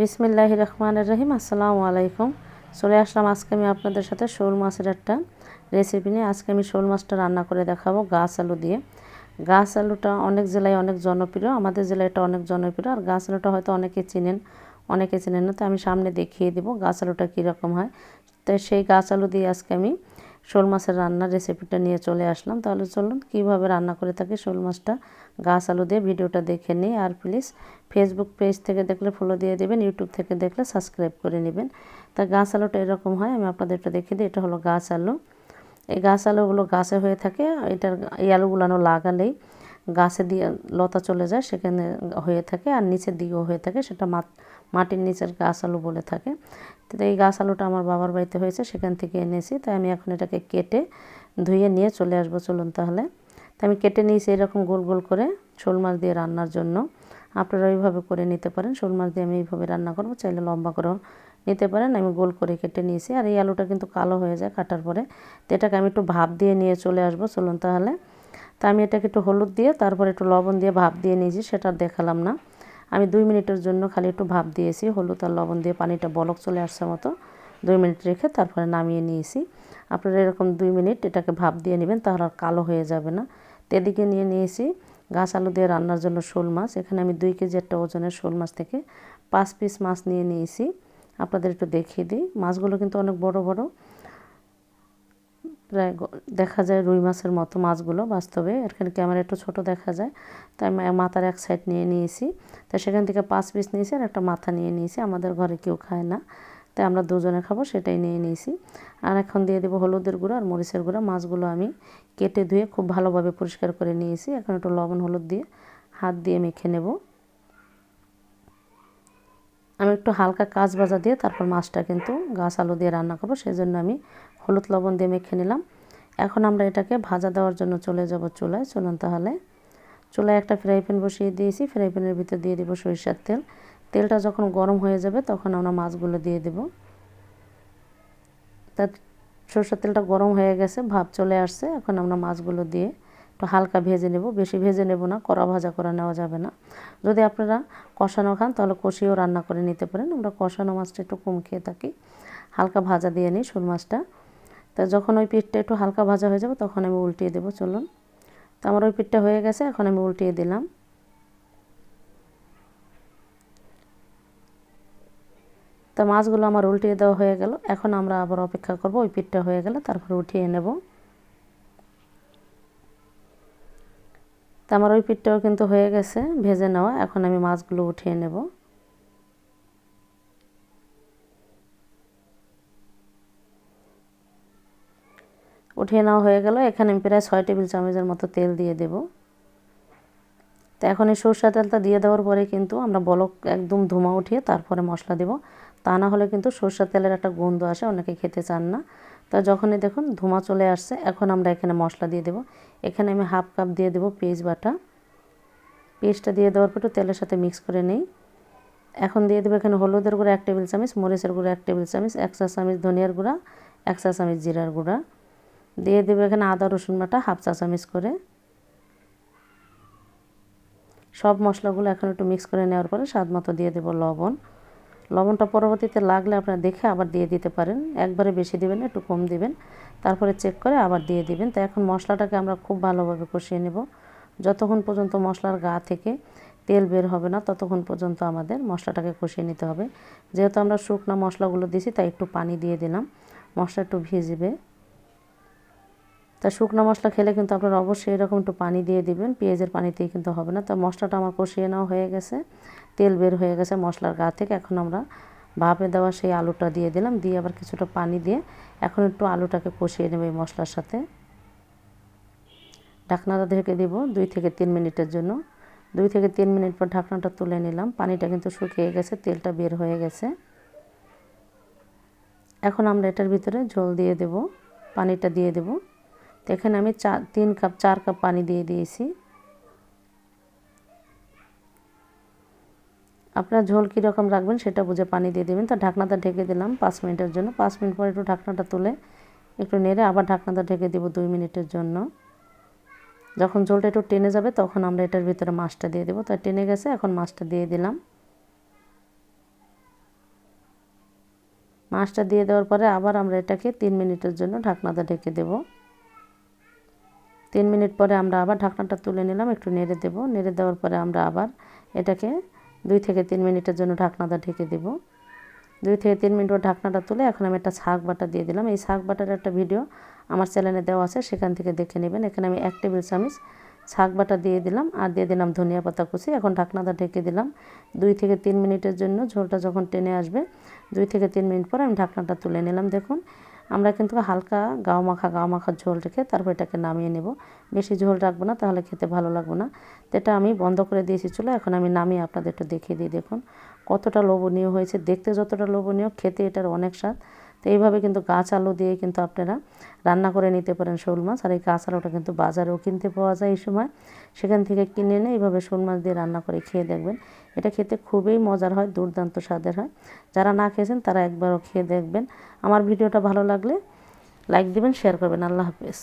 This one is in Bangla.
বিসমিল্লাহ রহমান রহিম, আসসালামু আলাইকুম। চলে আসলাম আজকে আমি আপনাদের সাথে শোল মাছের একটা রেসিপি নিয়ে। আজকে আমি শোল মাছটা রান্না করে দেখাবো গাছ আলু দিয়ে। গাছ আলুটা অনেক জেলায় অনেক জনপ্রিয়, আমাদের জেলায় এটা অনেক জনপ্রিয়। আর গাছ আলুটা হয়তো অনেকে চিনেন অনেকে চিনেন না, তো আমি সামনে দেখিয়ে দেবো গাছ আলুটা কীরকম হয়। তো সেই গাছ আলু দিয়ে আজকে আমি শোল মাছের রান্নার রেসিপিটা নিয়ে চলে আসলাম। তাহলে চলুন কীভাবে রান্না করে থাকি শোল মাছটা। গাছ আলু দিয়ে ভিডিওটা দেখে নিই আর প্লিজ ফেসবুক পেজ থেকে দেখলে ফলো দিয়ে দেবেন ইউটিউব থেকে দেখলে সাবস্ক্রাইব করে নেবেন। তা গাছ আলুটা এরকম হয়, আমি আপনাদের এটা দেখিয়ে দিই। এটা হলো গাছ আলু। এই গাছ আলুগুলো গাছে হয়ে থাকে, এটার এই আলুগুলো লাগালেই গাছে দিয়ে লতা চলে যায়, সেখানে হয়ে থাকে আর নিচের দিকেও হয়ে থাকে, সেটা মাটির নিচের গাছ আলু বলে থাকে। তো এই গাছ আলুটা আমার বাবার বাড়িতে হয়েছে, সেখান থেকে এনেছি। তাই আমি এখন এটাকে কেটে ধুয়ে নিয়ে চলে আসব, চলুন তাহলে। তো আমি কেটে নিয়েছি এরকম গোল গোল করে শোল মাছ দিয়ে রান্নার জন্য। আপনারা ওইভাবে করে নিতে পারেন, শোল মাছ দিয়ে আমি এইভাবে রান্না করব, চাইলে লম্বা করেও নিতে পারেন। আমি গোল করে কেটে নিয়েছি, আর এই আলুটা কিন্তু কালো হয়ে যায় কাটার পরে। তো এটাকে আমি একটু ভাপ দিয়ে নিয়ে চলে আসব, চলুন তাহলে। তা আমি এটাকে একটু হলুদ দিয়ে, তারপরে একটু লবণ দিয়ে ভাপ দিয়ে নিয়েছি, সেটা দেখালাম না। আমি দুই মিনিটের জন্য খালি একটু ভাপ দিয়েছি, হলুদ আর লবণ দিয়ে পানিটা বলক চলে আসছে মতো। দুই মিনিট রেখে তারপরে নামিয়ে নিয়েছি। আপনারা এরকম দুই মিনিট এটাকে ভাপ দিয়ে নেবেন, তাহলে আর কালো হয়ে যাবে না। তেদিকে নিয়ে নিয়েছি গাছ আলু দিয়ে রান্নার জন্য শোল মাছ। এখানে আমি দুই কেজি একটা ওজনের শোল মাছ থেকে পাঁচ পিস মাছ নিয়ে নিয়েছি। আপনাদের একটু দেখিয়ে দিই। মাছগুলো কিন্তু অনেক বড় বড়। প্রায় দেখা যায় রুই মাছের মতো মাছগুলো বাস্তবে। এখানে ক্যামেরা একটু ছোট দেখা যায়। তাই মাথার এক সাইড নিয়ে নিয়েছি। তাই সেখান থেকে পাঁচ পিস নিয়েছি আর একটা মাথা নিয়ে নিয়েছি। আমাদের ঘরে কেউ খায় না। তাই আমরা দুজনে খাব, সেটাই নিয়ে নিয়েছি। আর এখন দিয়ে দেবো হলুদের গুঁড়ো আর মরিচের গুঁড়ো। মাছগুলো আমি কেটে ধুয়ে খুব ভালোভাবে পরিষ্কার করে নিয়েছি। এখন একটু লবণ, হলুদ দিয়ে হাত দিয়ে মেখে নেব। আমি একটু হালকা কাজ বাজা দিয়ে তারপর মাছটা কিন্তু গাছ আলু দিয়ে রান্না করব। সেই জন্য আমি হলুদ লবণ দিয়ে মেখে নিলাম। এখন আমরা এটাকে ভাজা দেওয়ার জন্য চলে যাব চুলায়। চলুন তাহলে। চুলায় একটা ফ্রাই প্যান বসিয়ে দিয়েছি। ফ্রাই প্যানের ভিতর দিয়ে দেবো সরিষার তেল। তেলটা যখন গরম হয়ে যাবে তখন আমরা মাছগুলো দিয়ে দেব। তা সরষের তেলটা গরম হয়ে গেছে, ভাব চলে আসছে। এখন আমরা মাছগুলো দিয়ে একটু হালকা ভেজে নেব। বেশি ভেজে নেব না, কড়া ভাজা করে নেওয়া যাবে না। যদি আপনারা কষানো খান, তাহলে কষিয়েও রান্না করে নিতে পারেন। আমরা কষানো মাছটা একটু কম খেয়ে থাকি। হালকা ভাজা দিয়ে নিই শোল মাছটা। তা যখন ওই পিঠটা একটু হালকা ভাজা হয়ে যাবে, তখন আমি উল্টিয়ে দেবো, চলুন। তো আমার ওই পিঠটা হয়ে গেছে, এখন আমি উল্টিয়ে দিলাম। তা মাছগুলো আমার উল্টিয়ে দেওয়া হয়ে গেল, এখন আমরা আবার অপেক্ষা করব, ওই পিঠটা হয়ে গেলে তারপরে উঠিয়ে নেব। তো আমার ওই পিঠটাও কিন্তু হয়ে গেছে, ভেজে নেওয়া, এখন আমি মাছগুলো উঠিয়ে নেব। উঠিয়ে নেওয়া হয়ে গেল। এখানে আমি প্রায় ছয় টেবিল চামচের মতো তেল দিয়ে দেব। তো এখন এই সরষা তেলটা দিয়ে দেওয়ার পরে কিন্তু আমরা বলক একদম ধুমা উঠিয়ে তারপরে মশলা দেব। তা না হলে কিন্তু সরষের তেলের একটা গন্ধ আসে, অনেকে খেতে চান না। তা যখনই দেখুন ধুমা চলে আসছে, এখন আমরা এখানে মশলা দিয়ে দেব। এখানে আমি হাফ কাপ দিয়ে দেব পেঁয়াজ বাটা। পেস্টটা দিয়ে দেওয়ার পর তেলের সাথে মিক্স করে নেই। এখন দিয়ে দেবো এখানে হলুদের গুঁড়া এক টেবিল চামচ, মরিচের গুঁড়া এক টেবিল চামচ, এক চা চামচ ধনিয়ার গুঁড়া, এক চা চামচ জিরার গুঁড়া। দিয়ে দেবো এখানে আদা, রসুন বাটা, হাফ চা চামচ করে। সব মশলাগুলো এখন একটু মিক্স করে নেওয়ার পরে স্বাদ মতো দিয়ে দেবো লবণ। লবণটা পরবর্তীতে লাগলে আপনারা দেখে আবার দিয়ে দিতে পারেন। একবারে বেশি দিবেন একটু কম দিবেন। তারপরে চেক করে আবার দিয়ে দিবেন। তো এখন মশলাটাকে আমরা খুব ভালোভাবে কষিয়ে নেব। যতক্ষণ পর্যন্ত মশলার গা থেকে তেল বের হবে না, ততক্ষণ পর্যন্ত আমাদের মশলাটাকে কষিয়ে নিতে হবে। যেহেতু আমরা শুকনো মশলাগুলো দিছি তাই একটু পানি দিয়ে দিলাম। মশলা একটু ভিজবে। তা শুকনো মশলা খেলে কিন্তু আপনারা অবশ্যই এরকম একটু পানি দিয়ে দিবেন, পেঁয়াজের পানিতেই কিন্তু হবে না। তো মশলাটা আমার কষিয়ে নেওয়া হয়ে গেছে, তেল বের হয়ে গেছে মশলার গা থেকে। এখন আমরা ভাপে দেওয়া সেই আলুটা দিয়ে দিলাম, দিয়ে আবার কিছুটা পানি দিয়ে এখন একটু আলুটাকে কষিয়ে নেব এই মশলার সাথে। ঢাকনাটা ঢেকে দিব দুই থেকে তিন মিনিটের জন্য। দুই থেকে তিন মিনিট পর ঢাকনাটা তুলে নিলাম, পানিটা কিন্তু শুকিয়ে গেছে, তেলটা বের হয়ে গেছে। এখন আমরা এটার ভিতরে ঝোল দিয়ে দেব, পানিটা দিয়ে দেব। তো এখানে আমি চা তিন কাপ, চার কাপ পানি দিয়ে দিয়েছি। আপনার ঝোল কীরকম রাখবেন সেটা বুঝে পানি দিয়ে দেবেন। তো ঢাকনাটা ঢেকে দিলাম পাঁচ মিনিটের জন্য। পাঁচ মিনিট পর একটু ঢাকনাটা তুলে একটু নেড়ে আবার ঢাকনাটা ঢেকে দেবো দুই মিনিটের জন্য। যখন ঝোলটা একটু টেনে যাবে তখন আমরা এটার ভিতরে মাছটা দিয়ে দেবো। তাই টেনে গেছে, এখন মাছটা দিয়ে দিলাম। মাছটা দিয়ে দেওয়ার পরে আবার আমরা এটাকে তিন মিনিটের জন্য ঢাকনাটা ঢেকে দেব। তিন মিনিট পরে আমরা আবার ঢাকনাটা তুলে নিলাম, একটু নেড়ে দেব। নেড়ে দেওয়ার পরে আমরা আবার এটাকে দুই থেকে তিন মিনিটের জন্য ঢাকনাটা ঢেকে দেব। দুই থেকে তিন মিনিট ঢাকনাটা তুলে এখন আমি একটা শাক বাটা দিয়ে দিলাম। এই শাক বাটার একটা ভিডিও আমার চ্যানেলে দেওয়া আছে, সেখান থেকে দেখে নেবেন। এখানে আমি এক টেবিল চামচ শাক বাটা দিয়ে দিলাম আর দিয়ে দিলাম ধনিয়া পাতা কুচি। এখন ঢাকনাটা ঢেকে দিলাম। দুই থেকে তিন মিনিটের জন্য ঝোলটা যখন টেনে আসবে, দুই থেকে তিন মিনিট পর আমি ঢাকনাটা তুলে নিলাম। দেখুন আমরা কিন্তু হালকা গাও মাখা গাও মাখা ঝোল রেখে তারপর এটাকে নামিয়ে নেব। বেশি ঝোল রাখব না, তাহলে খেতে ভালো লাগবে না। তো এটা আমি বন্ধ করে দিয়েছি চলো, এখন আমি নামিয়ে আপনাদের একটু দেখিয়ে দিই। দেখুন, কতটা লোভনীয় হয়েছে। দেখতে যতটা লোভনীয়, খেতে এটার অনেক স্বাদ। তো এইভাবে কিন্তু গাছ আলু দিয়ে কিন্তু আপনারা রান্না করে নিতে পারেন শোল মাছ। আর এই গাছ আলুটা কিন্তু বাজারেও কিনতে পাওয়া যায় এই সময়। সেখান থেকে কিনে এনে এইভাবে শোল মাছ দিয়ে রান্না করে খেয়ে দেখবেন। এটা খেতে খুবই মজার হয়, দুর্দান্ত স্বাদের হয়। যারা না খেয়েছেন তারা একবারও খেয়ে দেখবেন। আমার ভিডিওটা ভালো লাগলে লাইক দিবেন, শেয়ার করবেন। আল্লাহ হাফেজ।